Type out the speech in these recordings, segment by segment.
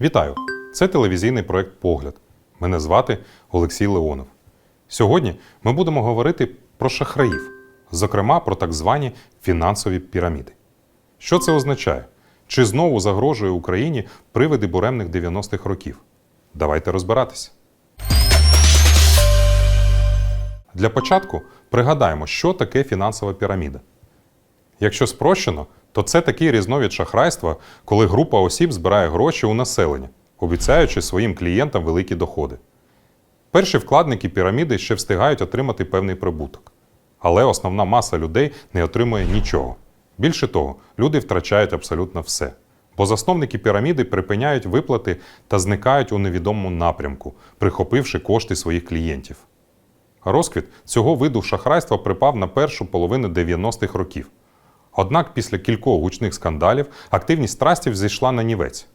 Вітаю! Це телевізійний проект Погляд. Мене звати Олексій Леонов. Сьогодні ми будемо говорити про шахраїв, зокрема про так звані фінансові піраміди. Що це означає? Чи знову загрожує Україні привиди буремних 90-х років? Давайте розбиратися. Для початку пригадаємо, що таке фінансова піраміда. Якщо спрощено, то це такий різновид шахрайства, коли група осіб збирає гроші у населення, обіцяючи своїм клієнтам великі доходи. Перші вкладники піраміди ще встигають отримати певний прибуток. Але основна маса людей не отримує нічого. Більше того, люди втрачають абсолютно все. Бо засновники піраміди припиняють виплати та зникають у невідомому напрямку, прихопивши кошти своїх клієнтів. Розквіт цього виду шахрайства припав на першу половину 90-х років. Однак після кількох гучних скандалів активність страстів зійшла на нівець.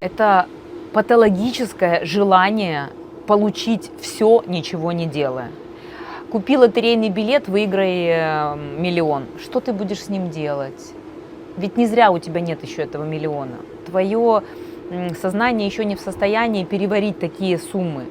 Это патологическое желание получить все, ничего не делая. Купи лотерейный билет, выиграй э, миллион. Что ты будешь с ним делать? Ведь не зря у тебя нет еще этого миллиона. Твое м, сознание еще не в состоянии переварить такие суммы.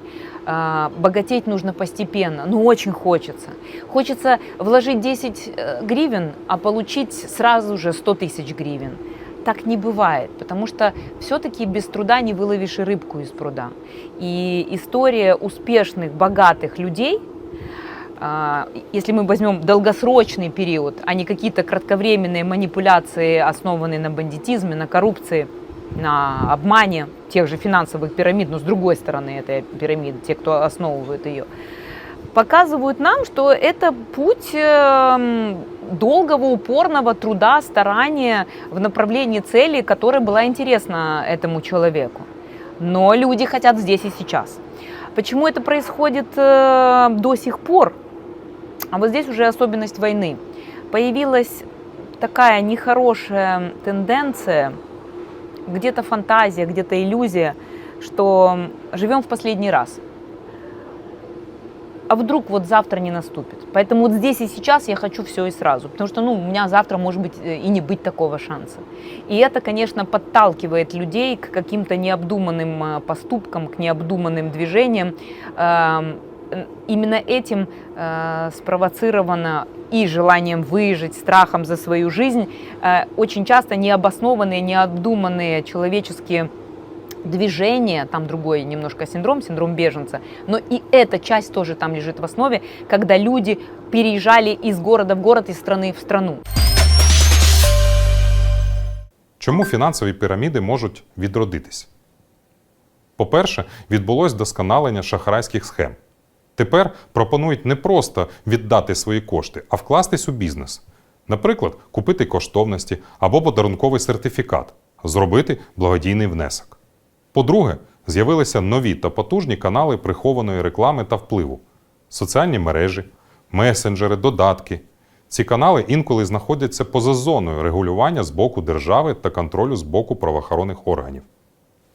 А, Богатеть нужно постепенно, но очень хочется. Хочется вложить 10 э, гривен, а получить сразу же 100 тысяч гривен. Так не бывает, потому что все-таки без труда не выловишь и рыбку из пруда. И история успешных, богатых людей, а, если мы возьмем долгосрочный период, а не какие-то кратковременные манипуляции, основанные на бандитизме, на коррупции, на обмане тех же финансовых пирамид, но с другой стороны этой пирамиды, те, кто основывает ее, показывают нам, что это путь эм, долгого, упорного труда, старания в направлении цели, которая была интересна этому человеку. Но люди хотят здесь и сейчас. Почему это происходит э, до сих пор? А вот здесь уже особенность войны. Появилась такая нехорошая тенденция, где-то фантазия, где-то иллюзия, что живем в последний раз а вдруг вот завтра не наступит. Поэтому вот здесь и сейчас я хочу все и сразу, потому что ну, у меня завтра может быть э, и не быть такого шанса. И это, конечно, подталкивает людей к каким-то необдуманным э, поступкам, к необдуманным движениям. Эм, н- Именно этим э, спровоцировано и желанием выжить, страхом за свою жизнь, э, очень часто необоснованные, необдуманные человеческие движение, там другой немножко синдром, синдром беженца, но и эта часть тоже там лежит в основе, когда люди переезжали из города в город, из страны в страну. Чому фінансові піраміди можуть відродитись? По-перше, відбулось досконалення шахрайських схем. Тепер пропонують не просто віддати свої кошти, а вкластись у бізнес. Наприклад, купити коштовності або подарунковий сертифікат, зробити благодійний внесок. По-друге, з'явилися нові та потужні канали прихованої реклами та впливу, соціальні мережі, месенджери, додатки. Ці канали інколи знаходяться поза зоною регулювання з боку держави та контролю з боку правоохоронних органів.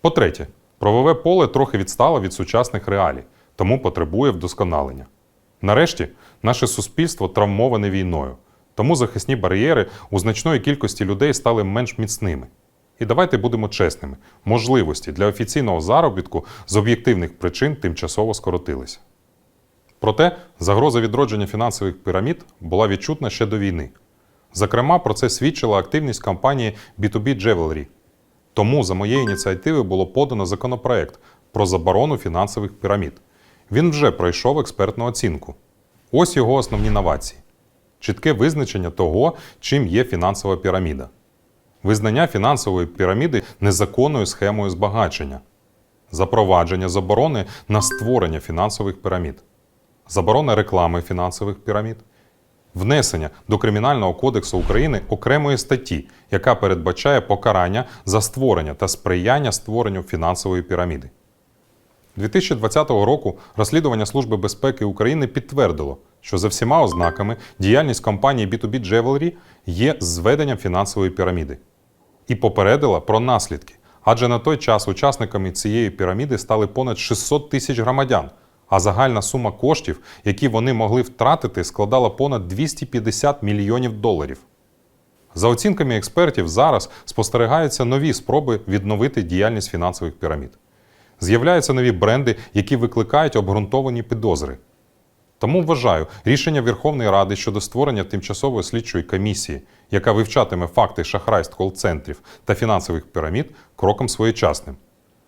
По-третє, правове поле трохи відстало від сучасних реалій, тому потребує вдосконалення. Нарешті, наше суспільство травмоване війною, тому захисні бар'єри у значної кількості людей стали менш міцними. І давайте будемо чесними: можливості для офіційного заробітку з об'єктивних причин тимчасово скоротилися. Проте загроза відродження фінансових пірамід була відчутна ще до війни. Зокрема, про це свідчила активність компанії B2B Jewelry. Тому за моєї ініціативи було подано законопроект про заборону фінансових пірамід. Він вже пройшов експертну оцінку. Ось його основні новації: чітке визначення того, чим є фінансова піраміда, визнання фінансової піраміди незаконною схемою збагачення, запровадження заборони на створення фінансових пірамід, заборона реклами фінансових пірамід, внесення до Кримінального кодексу України окремої статті, яка передбачає покарання за створення та сприяння створенню фінансової піраміди. 2020 року розслідування Служби безпеки України підтвердило, що за всіма ознаками діяльність компанії B2B Jewelry є зведенням фінансової піраміди. І попередила про наслідки, адже на той час учасниками цієї піраміди стали понад 600 тисяч громадян, а загальна сума коштів, які вони могли втратити, складала понад 250 мільйонів доларів. За оцінками експертів, зараз спостерігаються нові спроби відновити діяльність фінансових пірамід. З'являються нові бренди, які викликають обґрунтовані підозри. Тому вважаю рішення Верховної Ради щодо створення тимчасової слідчої комісії, яка вивчатиме факти шахрайств кол-центрів та фінансових пірамід, кроком своєчасним.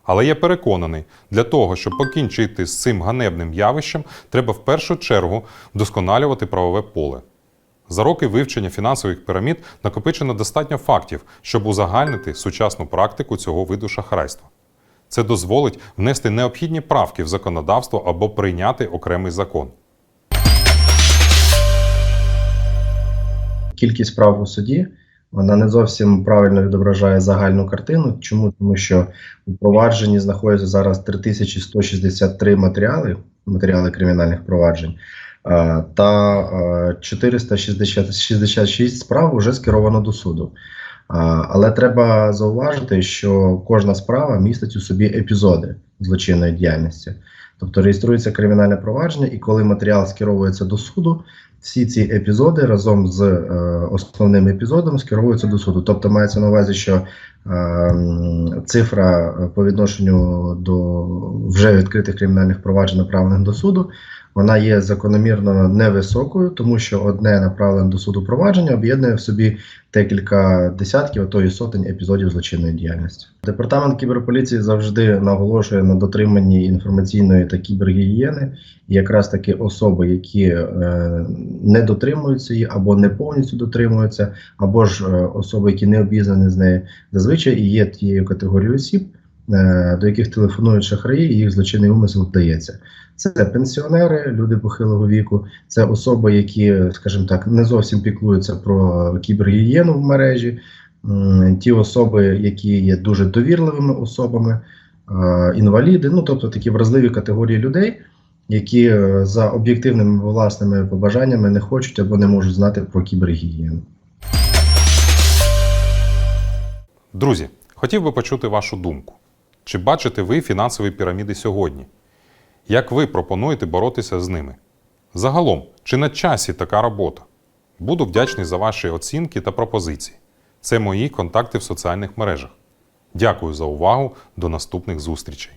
Але я переконаний, для того, щоб покінчити з цим ганебним явищем, треба в першу чергу вдосконалювати правове поле. За роки вивчення фінансових пірамід накопичено достатньо фактів, щоб узагальнити сучасну практику цього виду шахрайства. Це дозволить внести необхідні правки в законодавство або прийняти окремий закон. кількість справ у суді вона не зовсім правильно відображає загальну картину. Чому? Тому що у провадженні знаходяться зараз 3163 матеріали, матеріали кримінальних проваджень, та е, 466 справ вже скеровано до суду. Але треба зауважити, що кожна справа містить у собі епізоди злочинної діяльності. Тобто реєструється кримінальне провадження, і коли матеріал скеровується до суду, всі ці епізоди разом з е, основним епізодом скеровуються до суду. Тобто мається на увазі, що е, цифра по відношенню до вже відкритих кримінальних проваджень, направлених до суду, вона є закономірно невисокою, тому що одне направлене до суду провадження об'єднує в собі декілька десятків, а то і сотень епізодів злочинної діяльності. Департамент кіберполіції завжди наголошує на дотриманні інформаційної та кібергігієни, і якраз таки особи, які е, не дотримуються її або не повністю дотримуються, або ж е, особи, які не обізнані з нею, зазвичай і є тією категорією осіб, до яких телефонують шахраї, і їх злочинний умисел вдається. Це пенсіонери, люди похилого віку, це особи, які, скажімо так, не зовсім піклуються про кібергігієну в мережі, ті особи, які є дуже довірливими особами, е, інваліди, ну тобто такі вразливі категорії людей, які е, за об'єктивними власними побажаннями не хочуть або не можуть знати про кібергігієну. Друзі, хотів би почути вашу думку. Чи бачите ви фінансові піраміди сьогодні? Як ви пропонуєте боротися з ними? Загалом, чи на часі така робота? Буду вдячний за ваші оцінки та пропозиції. Це мої контакти в соціальних мережах. Дякую за увагу. До наступних зустрічей.